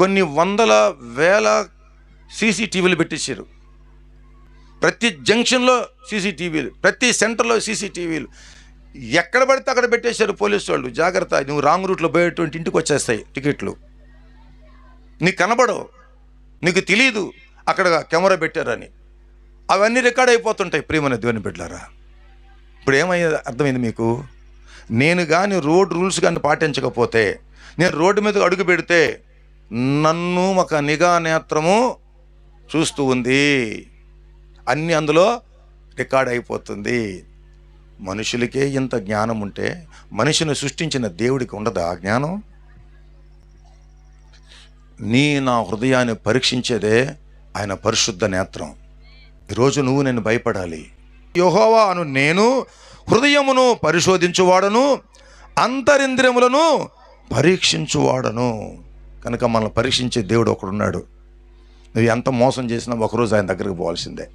కొన్ని వందల వేల సీసీటీవీలు పెట్టేశారు. ప్రతి జంక్షన్లో సీసీటీవీలు ప్రతి సెంటర్లో సీసీటీవీలు. ఎక్కడ పడితే అక్కడ పెట్టేశారు పోలీసు వాళ్ళు. జాగ్రత్త నువ్వు రాంగ్ రూట్లో పోయేటువంటి ఇంటికి వచ్చేస్తాయి టికెట్లు. నీకు కనబడవు. నీకు తెలియదు అక్కడ కెమెరా పెట్టారని. అవన్నీ రికార్డ్ అయిపోతుంటాయి. ప్రియమైన దేవుని బిడ్డలారా ఇప్పుడు ఏమయ్యేది? అర్థమైంది మీకు? నేను కానీ రోడ్ రూల్స్ కానీ పాటించకపోతే నేను రోడ్డు మీద అడుగు పెడితే నన్ను ఒక నిఘా నేత్రము చూస్తూ ఉంది. అన్నీ అందులో రికార్డ్ అయిపోతుంది. మనుషులకే ఇంత జ్ఞానం ఉంటే మనిషిని సృష్టించిన దేవుడికి ఉండదా ఆ జ్ఞానం? నీ నా హృదయాన్ని పరీక్షించేదే ఆయన పరిశుద్ధ నేత్రం. ఈరోజు నువ్వు నేను భయపడాలి. యోహోవా అను నేను హృదయమును పరిశోధించువాడను అంతరింద్రియములను పరీక్షించువాడను. కనుక మనల్ని పరీక్షించే దేవుడు ఒకడున్నాడు. నువ్వు ఎంత మోసం చేసినా ఒకరోజు ఆయన దగ్గరికి పోవాల్సిందే.